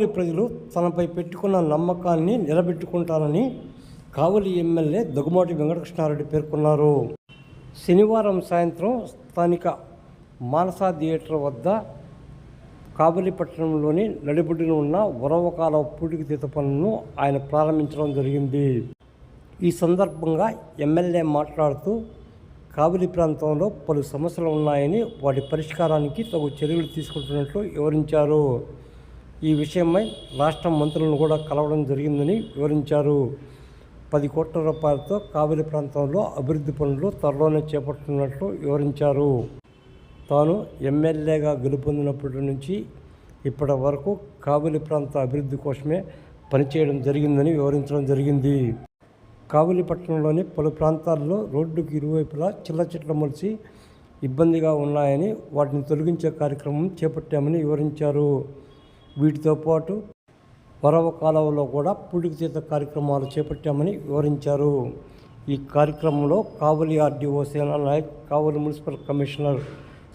కావలి ప్రజలు తనపై పెట్టుకున్న నమ్మకాన్ని నిలబెట్టుకుంటారని కావలి ఎమ్మెల్యే దొగుమాటి వెంకటకృష్ణారెడ్డి పేర్కొన్నారు. శనివారం సాయంత్రం స్థానిక మానసా థియేటర్ వద్ద కాబలి పట్టణంలోని నడిబొడ్డున ఉన్న వరవకాల పూడికతీత పనులను ఆయన ప్రారంభించడం జరిగింది. ఈ సందర్భంగా ఎమ్మెల్యే మాట్లాడుతూ కాబలి ప్రాంతంలో పలు సమస్యలు ఉన్నాయని వాటి పరిష్కారానికి తగు చర్యలు తీసుకుంటున్నట్లు వివరించారు. ఈ విషయమై రాష్ట్ర మంత్రులను కూడా కలవడం జరిగిందని వివరించారు. పది కోట్ల రూపాయలతో కావలి ప్రాంతంలో అభివృద్ధి పనులు త్వరలోనే చేపడుతున్నట్లు వివరించారు. తాను ఎమ్మెల్యేగా గెలుపొందినప్పటి నుంచి ఇప్పటి వరకు కావలి ప్రాంత అభివృద్ధి కోసమే పనిచేయడం జరిగిందని వివరించడం జరిగింది. కావలి పట్టణంలోని పలు ప్రాంతాల్లో రోడ్డుకు ఇరువైపులా చిల్ల చెట్ల మొలిచి ఇబ్బందిగా ఉన్నాయని వాటిని తొలగించే కార్యక్రమం చేపట్టామని వివరించారు. వీటితో పాటు వరవ కాలంలో కూడా పూడికతీత కార్యక్రమాలు చేపట్టామని వివరించారు. ఈ కార్యక్రమంలో Kavali RDO Sena Nayak Kavali municipal commissioner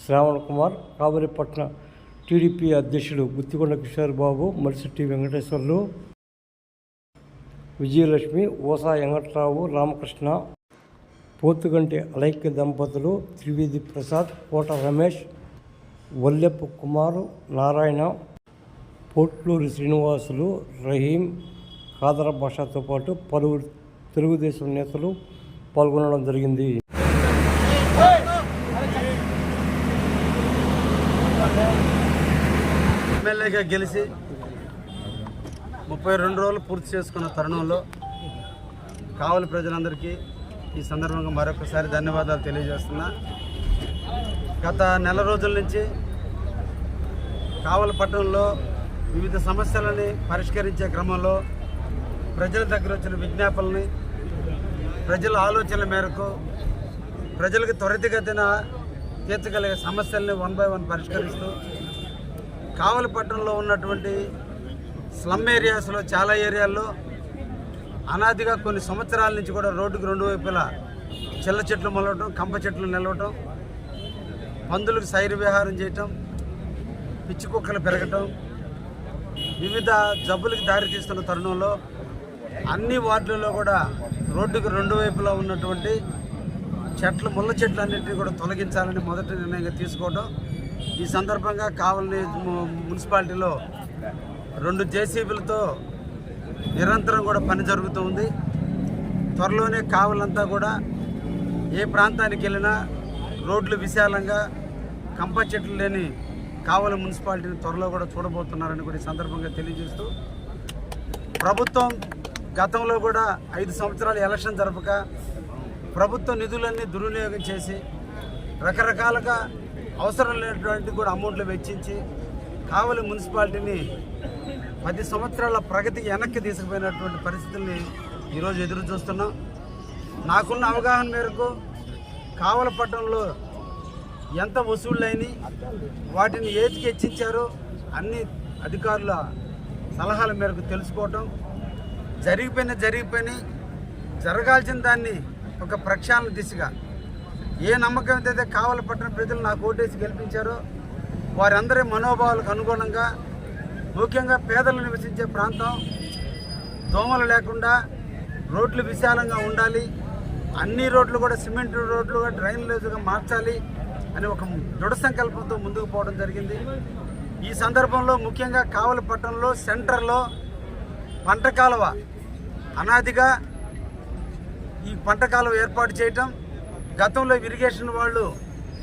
Shravan Kumar కావలిపట్న TDP అధ్యక్షుడు గుత్తికొండ కిషోర్ బాబు మలిశెట్టి వెంకటేశ్వర్లు విజయలక్ష్మి ఓసా వెంకట్రావు రామకృష్ణ పోతుగంటి అలైక్య దంపతులు త్రివేది ప్రసాద్ కోట రమేష్ వల్లెప్పు కుమారు నారాయణ పోట్లూరి శ్రీనివాసులు రహీం ఖాదర భాషతో పాటు పలువురు తెలుగుదేశం నేతలు పాల్గొనడం జరిగింది. ఎమ్మెల్యేగా గెలిచి ముప్పై రెండు రోజులు పూర్తి చేసుకున్న తరుణంలో కావలి ప్రజలందరికీ ఈ సందర్భంగా మరొకసారి ధన్యవాదాలు తెలియజేస్తున్నా. గత నెల రోజుల నుంచి కావలి పట్టణంలో వివిధ సమస్యలని పరిష్కరించే క్రమంలో ప్రజల దగ్గర వచ్చిన విజ్ఞాపనని ప్రజల ఆలోచనల మేరకు ప్రజలకు త్వరితగతిన తీర్చగలిగే సమస్యల్ని వన్ బై వన్ పరిష్కరిస్తూ కావలపట్నంలో ఉన్నటువంటి స్లమ్ ఏరియాస్లో చాలా ఏరియాల్లో అనాదిగా కొన్ని సంవత్సరాల నుంచి కూడా రోడ్డుకు రెండు వైపులా చిల్ల చెట్లు మొలవటం కంప చెట్లు నిలవటం పందులకు సైరు విహారం చేయటం పిచ్చి కుక్కలు పెరగటం వివిధ జబ్బులకు దారితీస్తున్న తరుణంలో అన్ని వార్డులలో కూడా రోడ్డుకు రెండు వైపులా ఉన్నటువంటి చెట్లు ముళ్ళ చెట్లు అన్నింటినీ కూడా తొలగించాలని మొదటి నిర్ణయంగా తీసుకోవడం. ఈ సందర్భంగా కావలి మున్సిపాలిటీలో రెండు జేసీబీలతో నిరంతరం కూడా పని జరుగుతూ ఉంది. త్వరలోనే కావలంతా కూడా ఏ ప్రాంతానికి వెళ్ళినా రోడ్లు విశాలంగా కంప చెట్లు లేని కావలి మున్సిపాలిటీని త్వరలో కూడా చూడబోతున్నారని కూడా సందర్భంగా తెలియజేస్తూ ప్రభుత్వం గతంలో కూడా ఐదు సంవత్సరాలు ఎలక్షన్ జరపక ప్రభుత్వ నిధులన్నీ దుర్వినియోగం చేసి రకరకాలుగా అవసరం లేనటువంటి కూడా అమౌంట్లు వెచ్చించి కావలి మున్సిపాలిటీని పది సంవత్సరాల ప్రగతికి వెనక్కి తీసుకుపోయినటువంటి పరిస్థితుల్ని ఈరోజు ఎదురు చూస్తున్నాం నాకున్న అవగాహన మేరకు కావల పట్టణంలో ఎంత వసూళ్ళైని వాటిని ఏతికి హెచ్చించారో అన్ని అధికారుల సలహాల మేరకు తెలుసుకోవటం. జరిగిపోయిన జరిగిపోయినాయి జరగాల్సిన దాన్ని ఒక ప్రక్షాళన దిశగా ఏ నమ్మకం అయితే కావల పట్టణ ప్రజలు నాకు ఓటేసి గెలిపించారో వారందరి మనోభావాలకు అనుగుణంగా ముఖ్యంగా పేదలు నివసించే ప్రాంతం దోమలు లేకుండా రోడ్లు విశాలంగా ఉండాలి. అన్ని రోడ్లు కూడా సిమెంట్ రోడ్లుగా డ్రైన్లేజ్గా మార్చాలి. అని ఒక దృఢ సంకల్పంతో ముందుకు పోవడం జరిగింది. ఈ సందర్భంలో ముఖ్యంగా కావలపట్నంలో సెంటర్లో పంట కాలువ అనాదిగా ఈ పంట కాలువ ఏర్పాటు చేయటం గతంలో ఇరిగేషన్ వాళ్ళు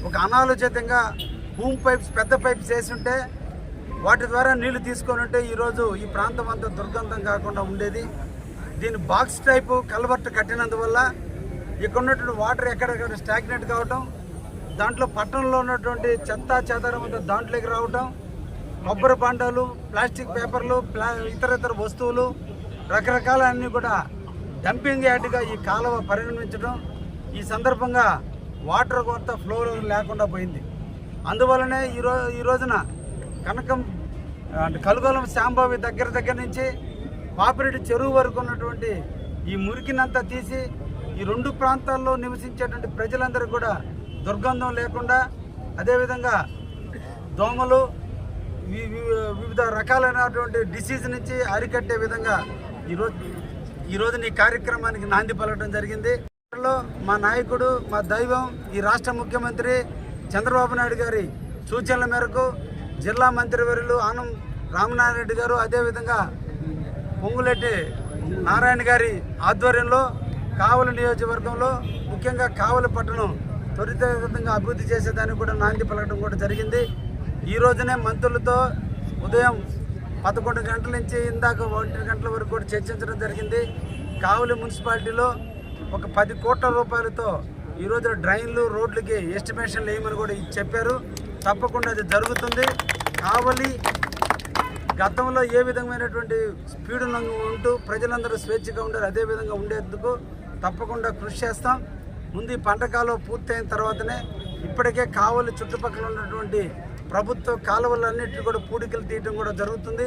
ఒక అనాలోచితంగా భూమి పైప్స్ పెద్ద పైప్స్ వేసుంటే వాటి ద్వారా నీళ్ళు తీసుకొని ఉంటే ఈరోజు ఈ ప్రాంతం అంతా దుర్గంధం కాకుండా ఉండేది. దీని బాక్స్ టైపు కల్వర్ట్ కట్టినందువల్ల ఇక్కడ ఉన్నటువంటి వాటర్ ఎక్కడెక్కడ స్టాగ్నెట్ కావటం దాంట్లో పట్టణంలో ఉన్నటువంటి చెత్త చెదరం అంతా దాంట్లోకి రావటం కొబ్బరి బండాలు ప్లాస్టిక్ పేపర్లు ప్లా ఇతర ఇతర వస్తువులు రకరకాల అన్నీ కూడా డంపింగ్ యార్డ్గా ఈ కాలువ పరిగణించడం ఈ సందర్భంగా వాటర్ కొంత ఫ్లో లేకుండా పోయింది. అందువలనే ఈరో ఈ రోజున కనకం అంటే కలుగొలం శాంబావి దగ్గర దగ్గర నుంచి పాపిరెడ్డి చెరువు వరకు ఉన్నటువంటి ఈ మురికినంతా తీసి ఈ రెండు ప్రాంతాల్లో నివసించేటువంటి ప్రజలందరూ కూడా దుర్గంధం లేకుండా అదేవిధంగా దోమలు వివిధ రకాలైనటువంటి డిసీజ్ నుంచి అరికట్టే విధంగా ఈరోజు ఈరోజు నీ కార్యక్రమానికి నాంది పలకడం జరిగింది. మా నాయకుడు మా దైవం ఈ రాష్ట్ర ముఖ్యమంత్రి చంద్రబాబు నాయుడు గారి సూచనల మేరకు జిల్లా మంత్రివర్యులు ఆనం రామనారాయణ రెడ్డి గారు అదేవిధంగా పొంగులెట్టి నారాయణ గారి ఆధ్వర్యంలో కావలి నియోజకవర్గంలో ముఖ్యంగా కావలి పట్టణం త్వరితగతంగా అభివృద్ధి చేసేదానికి కూడా నాంది పలకడం కూడా జరిగింది. ఈ రోజునే మంత్రులతో ఉదయం పదకొండు గంటల నుంచి ఇందాక ఒంటి గంటల వరకు కూడా చర్చించడం జరిగింది. కావలి మున్సిపాలిటీలో ఒక పది కోట్ల రూపాయలతో ఈరోజు డ్రైన్లు రోడ్లకి ఎస్టిమేషన్లు వేయమని కూడా చెప్పారు. తప్పకుండా అది జరుగుతుంది. కావలి గతంలో ఏ విధమైనటువంటి స్పీడ్ ఉంటూ ప్రజలందరూ స్వేచ్ఛగా ఉండారు అదే విధంగా ఉండేందుకు తప్పకుండా కృషి చేస్తాం. ముందు ఈ పంట పూర్తయిన తర్వాతనే ఇప్పటికే కావలి చుట్టుపక్కల ఉన్నటువంటి ప్రభుత్వ కాలువలన్నింటినీ కూడా పూడికలు తీయడం కూడా జరుగుతుంది.